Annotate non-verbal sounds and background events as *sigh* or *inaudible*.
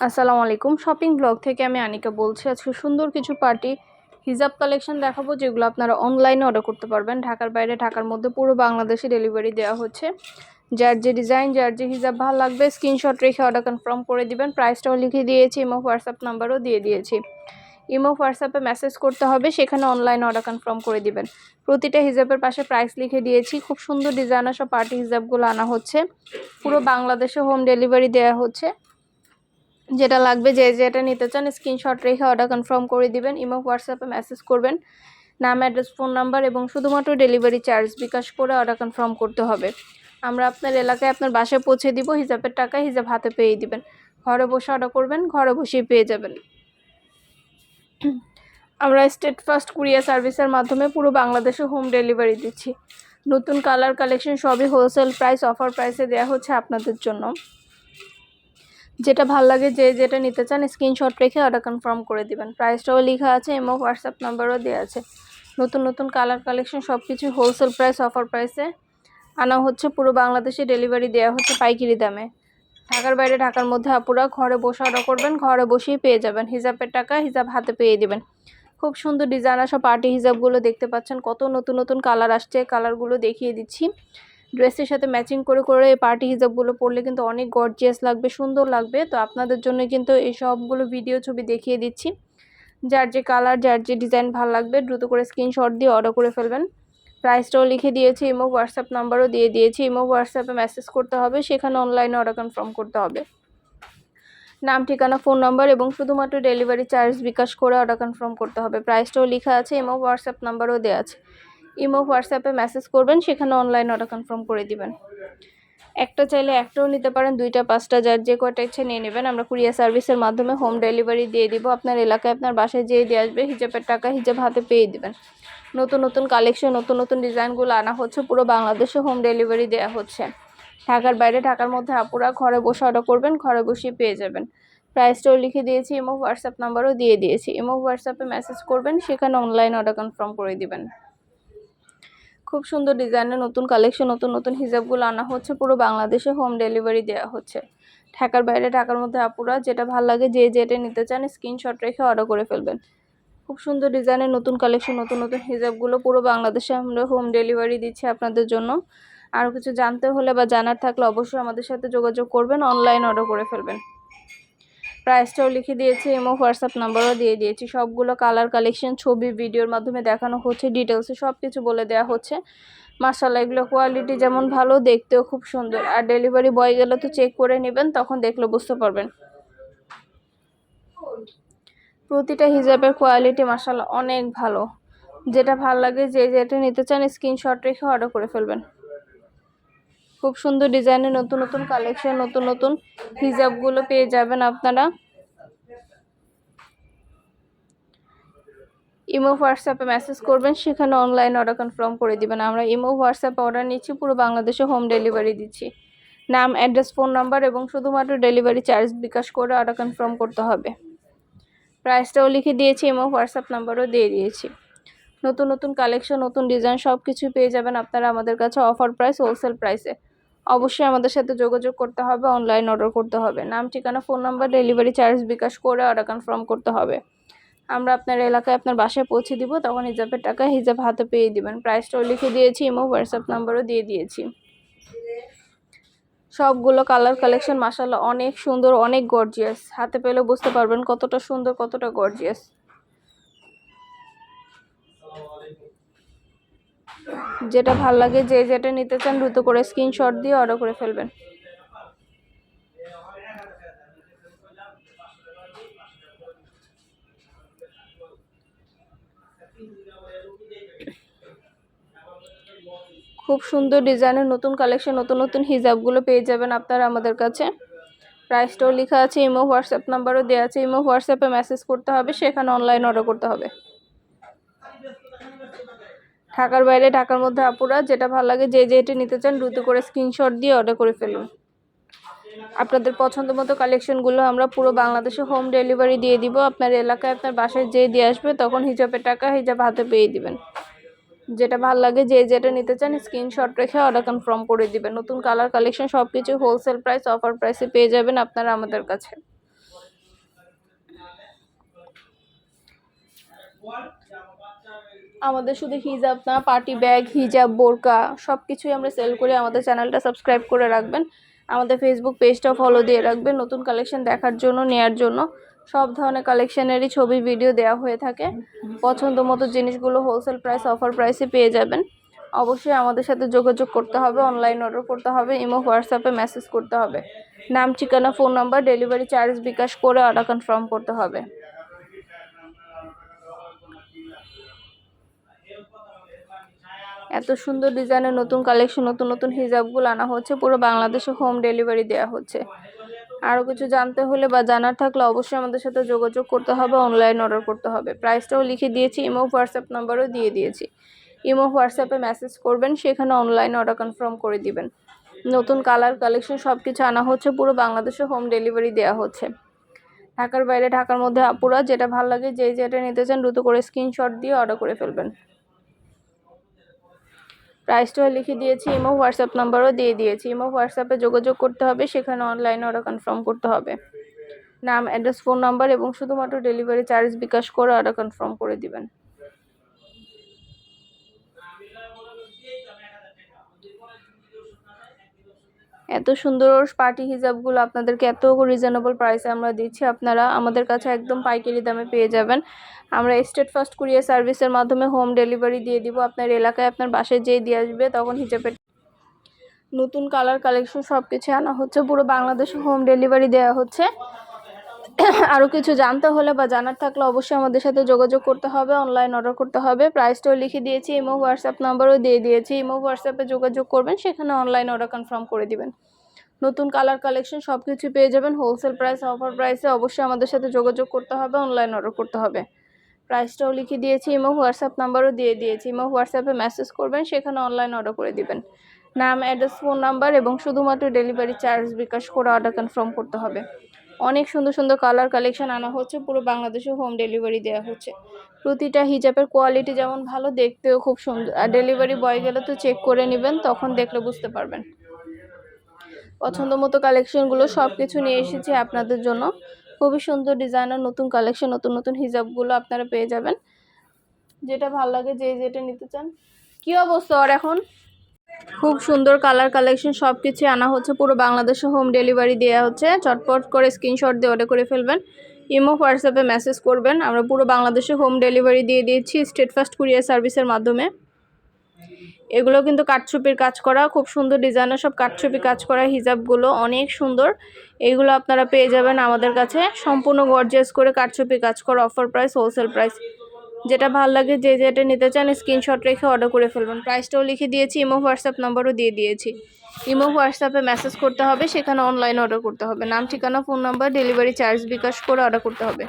আসসালামু আলাইকুম। Shopping blog থেকে আমি আনিকা বলছি, আজকে সুন্দর কিছু পার্টি হিজাব কালেকশন দেখাবো, যেগুলো আপনারা অনলাইনে অর্ডার করতে পারবেন। ঢাকার বাইরে, ঢাকার মধ্যে পুরো বাংলাদেশে ডেলিভারি দেওয়া হচ্ছে। যার যে ডিজাইন যার যে হিজাব ভালো লাগবে স্ক্রিনশট রেখে অর্ডার কনফার্ম করে দিবেন। প্রাইসটাও লিখে দিয়েছি ইমো হোয়াটসঅ্যাপ নাম্বারও দিয়ে দিয়েছি। ইমো হোয়াটসঅ্যাপে মেসেজ করতে হবে, সেখানে অনলাইনে অর্ডার কনফার্ম করে দিবেন। প্রতিটা হিজাবের পাশে প্রাইস লিখে দিয়েছি। খুব সুন্দর ডিজাইনার সব পার্টি হিজাবগুলো আনা হচ্ছে। পুরো বাংলাদেশে হোম ডেলিভারি দেওয়া হচ্ছে। যেটা লাগবে যে যেটা নিতে চান স্ক্রিনশট রেখে অর্ডার কনফার্ম করে দিবেন ইমো হোয়াটসঅ্যাপে মেসেজ করবেন, নাম অ্যাড্রেস ফোন নাম্বার এবং শুধুমাত্র ডেলিভারি চার্জ বিকাশ করে অর্ডার কনফার্ম করতে হবে। আমরা আপনার এলাকায় আপনার বাসায় পৌঁছে দিব, হিসাবের টাকা হিসাব হাতে পেয়ে দিবেন। ঘরে বসে অর্ডার করবেন, ঘরে বসেই পেয়ে যাবেন। আমরা স্টেট ফার্স্ট কুরিয়ার সার্ভিসের মাধ্যমে পুরো বাংলাদেশে হোম ডেলিভারি দিচ্ছি। নতুন কালার কালেকশন সবই হোলসেল প্রাইস অফার প্রাইসে দেওয়া হচ্ছে আপনাদের জন্য। যেটা ভালো লাগে যে যেটা নিতে চান স্ক্রিনশট রেখে অর্ডার কনফার্ম করে দিবেন। প্রাইসটাও লেখা আছে এবং হোয়াটসঅ্যাপ নাম্বারও দেওয়া আছে। নতুন নতুন কালার কালেকশন সব কিছু হোলসেল প্রাইস অফার প্রাইসে আনা হচ্ছে পুরো বাংলাদেশে ডেলিভারি দেওয়া হচ্ছে পাইকারি দামে। ঢাকার বাইরে, ঢাকার মধ্যে আপুরা ঘরে বসে অর্ডার করবেন, ঘরে বসেই পেয়ে যাবেন। হিসাবের টাকা হিসাব হাতে পেয়ে দিবেন। খুব সুন্দর ডিজাইন আসা পার্টি হিসাবগুলো দেখতে পাচ্ছেন, কত নতুন নতুন কালার আসছে কালারগুলো দেখিয়ে দিচ্ছি। ড্রেসের সাথে ম্যাচিং করে করে পার্টি হিজাবগুলো পরলে কিন্তু অনেক গর্জিয়াস লাগবে, সুন্দর লাগবে। তো আপনাদের জন্য কিন্তু এই সবগুলো ভিডিও ছবি দেখিয়ে দিচ্ছি। যার যে কালার যার যে ডিজাইন ভালো লাগবে, দ্রুত করে স্ক্রিনশট দিয়ে অর্ডার করে ফেলবেন। প্রাইসটাও লিখে দিয়েছি ইমো হোয়াটসঅ্যাপ নাম্বারও দিয়ে দিয়েছি। ইমো হোয়াটসঅ্যাপে মেসেজ করতে হবে, সেখানে অনলাইনে অর্ডার কনফার্ম করতে হবে। নাম, ঠিকানা ফোন নাম্বার এবং শুধুমাত্র ডেলিভারি চার্জ বিকাশ করে অর্ডার কনফার্ম করতে হবে। প্রাইসটাও লেখা আছে ইমো হোয়াটসঅ্যাপ নাম্বারও দেওয়া আছে। ইমো, হোয়াটসঅ্যাপে মেসেজ করবেন, সেখানে অনলাইন অর্ডার কনফার্ম করে দিবেন। একটা চাইলে একটাও নিতে পারেন, দুইটা, পাঁচটা, যার যে কয়টা ইচ্ছে নিয়ে নেবেন। আমরা কুরিয়ার সার্ভিসের মাধ্যমে হোম ডেলিভারি দিয়ে দিব। আপনার এলাকায় আপনার বাসায় যেয়ে দিয়ে আসবে, হিজাবের টাকা হিজাব হাতে পেয়ে দিবেন। নতুন নতুন কালেকশন নতুন নতুন ডিজাইনগুলো আনা হচ্ছে, পুরো বাংলাদেশে হোম ডেলিভারি দেওয়া হচ্ছে। ঢাকার বাইরে, ঢাকার মধ্যে আপুরা ঘরে বসে অর্ডার করবেন, ঘরে বসেই পেয়ে যাবেন। প্রাইসটাও লিখে দিয়েছি, ইমো, হোয়াটসঅ্যাপ নাম্বারও দিয়ে দিয়েছি। ইমো, হোয়াটসঅ্যাপে মেসেজ করবেন, সেখানে অনলাইন অর্ডার কনফার্ম করে দিবেন। খুব সুন্দর ডিজাইনের নতুন কালেকশন, নতুন নতুন হিজাবগুলো আনা হচ্ছে। পুরো বাংলাদেশে হোম ডেলিভারি দেওয়া হচ্ছে। ঢাকার বাইরে, ঢাকার মধ্যে আপুরা যেটা ভালো লাগে, যে যেটা নিতে চান স্ক্রিনশট রেখে অর্ডার করে ফেলবেন। খুব সুন্দর ডিজাইনের নতুন কালেকশন, নতুন নতুন হিজাবগুলো পুরো বাংলাদেশে আমরা হোম ডেলিভারি দিচ্ছি আপনাদের জন্য। আরও কিছু জানতে হলে বা জানার থাকলে অবশ্যই আমাদের সাথে যোগাযোগ করবেন অনলাইন অর্ডার করে ফেলবেন। প্রাইসটাও লিখে দিয়েছি এবং হোয়াটসঅ্যাপ নাম্বারও দিয়ে দিয়েছি। সবগুলো কালার কালেকশন ছবি ভিডিওর মাধ্যমে দেখানো হচ্ছে ডিটেলসে সব কিছু বলে দেওয়া হচ্ছে। মার্শাল্লাহ এগুলো কোয়ালিটি যেমন ভালো, দেখতেও খুব সুন্দর। আর ডেলিভারি বয় গেলে তো চেক করে নেবেন, তখন দেখলে বুঝতে পারবেন। প্রতিটা হিজাবের কোয়ালিটি মার্শাল্লাহ অনেক ভালো। যেটা ভালো লাগে, যে যেটা নিতে চান স্ক্রিনশট রেখে অর্ডার করে ফেলবেন। খুব সুন্দর ডিজাইনের নতুন নতুন কালেকশন নতুন নতুন হিজাবগুলো পেয়ে যাবেন আপনারা। ইমো হোয়াটসঅ্যাপে মেসেজ করবেন, সেখানে অনলাইন অর্ডার কনফার্ম করে দিবেন। আমরা ইমো হোয়াটসঅ্যাপে অর্ডার নিচ্ছি, পুরো বাংলাদেশে হোম ডেলিভারি দিচ্ছি। নাম অ্যাড্রেস ফোন নাম্বার এবং শুধুমাত্র ডেলিভারি চার্জ বিকাশ করে অর্ডার কনফার্ম করতে হবে। প্রাইসটাও লিখে দিয়েছি, ইমো হোয়াটসঅ্যাপ নাম্বারও দিয়ে দিয়েছি। নতুন নতুন কালেকশন নতুন ডিজাইন সব কিছু পেয়ে যাবেন আপনারা আমাদের কাছে অফার প্রাইস হোলসেল প্রাইসে অবশ্যই আমাদের সাথে যোগাযোগ করতে হবে অনলাইন অর্ডার করতে হবে। নাম, ঠিকানা phone number delivery charge bKash করে অর্ডার কনফার্ম করতে হবে। আমরা আপনার এলাকায় আপনার বাসায় পৌঁছে দিব, তখন হিজাবের টাকা হিজাব হাতে পেয়ে দিবেন। প্রাইসটাও লিখে দিয়েছি এবং হোয়াটসঅ্যাপ নাম্বারও দিয়ে দিয়েছি। সবগুলো কালার কালেকশন মাসাল্লাহ অনেক সুন্দর, অনেক গর্জিয়াস হাতে পেলে বুঝতে পারবেন কতটা সুন্দর, কতটা গর্জিয়াস যেটা ভালো লাগে, যে যেটা নিতে চান দ্রুত করে স্ক্রিনশট দিয়ে অর্ডার করে ফেলবেন। খুব সুন্দর ডিজাইনের নতুন কালেকশন নতুন নতুন হিজাবগুলো পেয়ে যাবেন আপনারা আমাদের কাছে। প্রাইসটাও লেখা আছে ইমো হোয়াটসঅ্যাপ নাম্বারও দেওয়া আছে ইমো হোয়াটসঅ্যাপে মেসেজ করতে হবে, সেখানে অনলাইন অর্ডার করতে হবে। ঢাকার বাইরে, ঢাকার মধ্যে আপুরা যেটা ভালো লাগে, যে যেটি নিতে চান দ্রুত করে স্ক্রিনশট দিয়ে অর্ডার করে ফেলুন। আপনাদের পছন্দ মতো কালেকশনগুলো আমরা পুরো বাংলাদেশে হোম ডেলিভারি দিয়ে দিব। আপনার এলাকায় আপনার বাসায় যে দিয়ে আসবে, তখন হিজাবের টাকা, হিজাব হাতে পেয়ে দিবেন। যেটা ভালো লাগে, যে যেটা নিতে চান স্ক্রিনশট রেখে অর্ডার কনফার্ম করে দিবেন। নতুন কালার কালেকশন সব কিছু হোলসেল প্রাইস অফার প্রাইসে পেয়ে যাবেন আপনারা আমাদের কাছে। আমাদের শুধু হিজাব না, পার্টি ব্যাগ, হিজাব, বোরকা সব কিছুই আমরা সেল করি। আমাদের চ্যানেলটা সাবস্ক্রাইব করে রাখবেন। আমাদের ফেসবুক পেজটাও ফলো দিয়ে রাখবেন। নতুন কালেকশন দেখার জন্য, নেয়ার জন্য সব ধরনের কালেকশনেরই ছবি ভিডিও দেওয়া হয়ে থাকে। পছন্দ মতো জিনিসগুলো হোলসেল প্রাইস অফার প্রাইসে পেয়ে যাবেন। অবশ্যই আমাদের সাথে যোগাযোগ করতে হবে। অনলাইন অর্ডার করতে হবে ইমো হোয়াটসঅ্যাপে মেসেজ করতে হবে। নাম, ঠিকানা phone number delivery charge bKash করে অর্ডার কনফার্ম করতে হবে। এত সুন্দর ডিজাইনের নতুন কালেকশন, নতুন নতুন হিজাবগুলো আনা হচ্ছে, পুরো বাংলাদেশে হোম ডেলিভারি দেওয়া হচ্ছে। আরও কিছু জানতে হলে বা জানার থাকলে অবশ্যই আমাদের সাথে যোগাযোগ করতে হবে অনলাইন অর্ডার করতে হবে। প্রাইসটাও লিখে দিয়েছি ইমো হোয়াটসঅ্যাপ নাম্বারও দিয়ে দিয়েছি। ইমো হোয়াটসঅ্যাপে মেসেজ করবেন, সেখানে অনলাইন অর্ডার কনফার্ম করে দিবেন। নতুন কালার কালেকশন সব কিছু আনা হচ্ছে, পুরো বাংলাদেশে হোম ডেলিভারি দেওয়া হচ্ছে। ঢাকার বাইরে, ঢাকার মধ্যে আপুরা, যেটা ভালো লাগে, যেই যেটা নিতে চান দ্রুত করে স্ক্রিনশট দিয়ে অর্ডার করে ফেলবেন। প্রাইসটাও লিখে দিয়েছি ইমো হোয়াটসঅ্যাপ নাম্বারও দিয়ে দিয়েছি। ইমো হোয়াটসঅ্যাপে যোগাযোগ করতে হবে, সেখানে অনলাইনে অর্ডার কনফার্ম করতে হবে। নাম অ্যাড্রেস ফোন নাম্বার এবং শুধুমাত্র ডেলিভারি চার্জ বিকাশ করে ওরা কনফার্ম করে দিবেন। এত সুন্দর পার্টি হিজাবগুলো আপনাদেরকে এত রিজনেবল প্রাইসে আমরা দিচ্ছি। আপনারা আমাদের কাছে একদম পাইকারি দামে পেয়ে যাবেন। আমরা স্টেট ফার্স্ট কুরিয়ার সার্ভিসের মাধ্যমে হোম ডেলিভারি দিয়ে দিব। আপনার এলাকায় আপনার বাসায় যেয়ে দিয়ে আসবে, তখন হিজাবের নতুন কালার কালেকশন সব কিছু আনা হচ্ছে। পুরো বাংলাদেশে হোম ডেলিভারি দেওয়া হচ্ছে। *coughs* আরও কিছু জানতে হলে বা জানার থাকলে অবশ্যই আমাদের সাথে যোগাযোগ করতে হবে অনলাইন অর্ডার করতে হবে। প্রাইসটাও লিখে দিয়েছি ইমো হোয়াটসঅ্যাপ নাম্বারও দিয়ে দিয়েছি। ইমো হোয়াটসঅ্যাপে যোগাযোগ করবেন, সেখানে অনলাইন অর্ডার কনফার্ম করে দিবেন। নতুন কালার কালেকশন সব কিছু পেয়ে যাবেন। হোলসেল প্রাইস অফার প্রাইসে অবশ্যই আমাদের সাথে যোগাযোগ করতে হবে অনলাইন অর্ডার করতে হবে। প্রাইসটাও লিখে দিয়েছি ইমো হোয়াটসঅ্যাপ নাম্বারও দিয়ে দিয়েছি। ইমো হোয়াটসঅ্যাপে মেসেজ করবেন, সেখানে অনলাইন অর্ডার করে দিবেন। নাম অ্যাড্রেস ফোন নাম্বার এবং শুধুমাত্র ডেলিভারি চার্জ বিকাশ করে অর্ডার কনফার্ম করতে হবে। অনেক সুন্দর সুন্দর কালার কালেকশন আনা হচ্ছে, পুরো বাংলাদেশে হোম ডেলিভারি দেওয়া হচ্ছে। প্রতিটা হিজাবের কোয়ালিটি যেমন ভালো, দেখতেও খুব সুন্দর। আর ডেলিভারি বয় গেলে তো চেক করে নেবেন, তখন দেখলে বুঝতে পারবেন। পছন্দ মতো কালেকশনগুলো সব কিছু নিয়ে এসেছি আপনাদের জন্য। খুবই সুন্দর ডিজাইনার নতুন কালেকশন নতুন নতুন হিজাবগুলো আপনারা পেয়ে যাবেন। যেটা ভালো লাগে, যে যেটা নিতে চান। কি অবস্থা আর এখন? খুব সুন্দর কালার কালেকশন সব কিছু আনা হচ্ছে। পুরো বাংলাদেশে হোম ডেলিভারি দেওয়া হচ্ছে। চটপট করে স্ক্রিনশট দিয়ে অর্ডার করে ফেলবেন। ইমো হোয়াটসঅ্যাপে মেসেজ করবেন। আমরা পুরো বাংলাদেশে হোম ডেলিভারি দিয়ে দিয়েছি স্টেট ফার্স্ট কুরিয়ার সার্ভিসের মাধ্যমে। এগুলো কিন্তু কাঠছুপির কাজ করা, খুব সুন্দর ডিজাইনের সব কাঠছুপি কাজ করা, হিজাবগুলো অনেক সুন্দর। এইগুলো আপনারা পেয়ে যাবেন আমাদের কাছে। সম্পূর্ণ গর্জিয়াস করে কাঠছুপি কাজ করা অফার প্রাইস হোলসেল প্রাইস যেটা ভালো লাগে যে যেটা নিতে চান স্ক্রিনশট রেখে অর্ডার করে ফেলবেন। প্রাইসটাও লিখে দিয়েছি ইমো হোয়াটসঅ্যাপ নাম্বারও দিয়ে দিয়েছি। ইমো হোয়াটসঅ্যাপে মেসেজ করতে হবে, সেখানে অনলাইন অর্ডার করতে হবে। নাম, ঠিকানা phone number delivery charge bKash করে অর্ডার করতে হবে।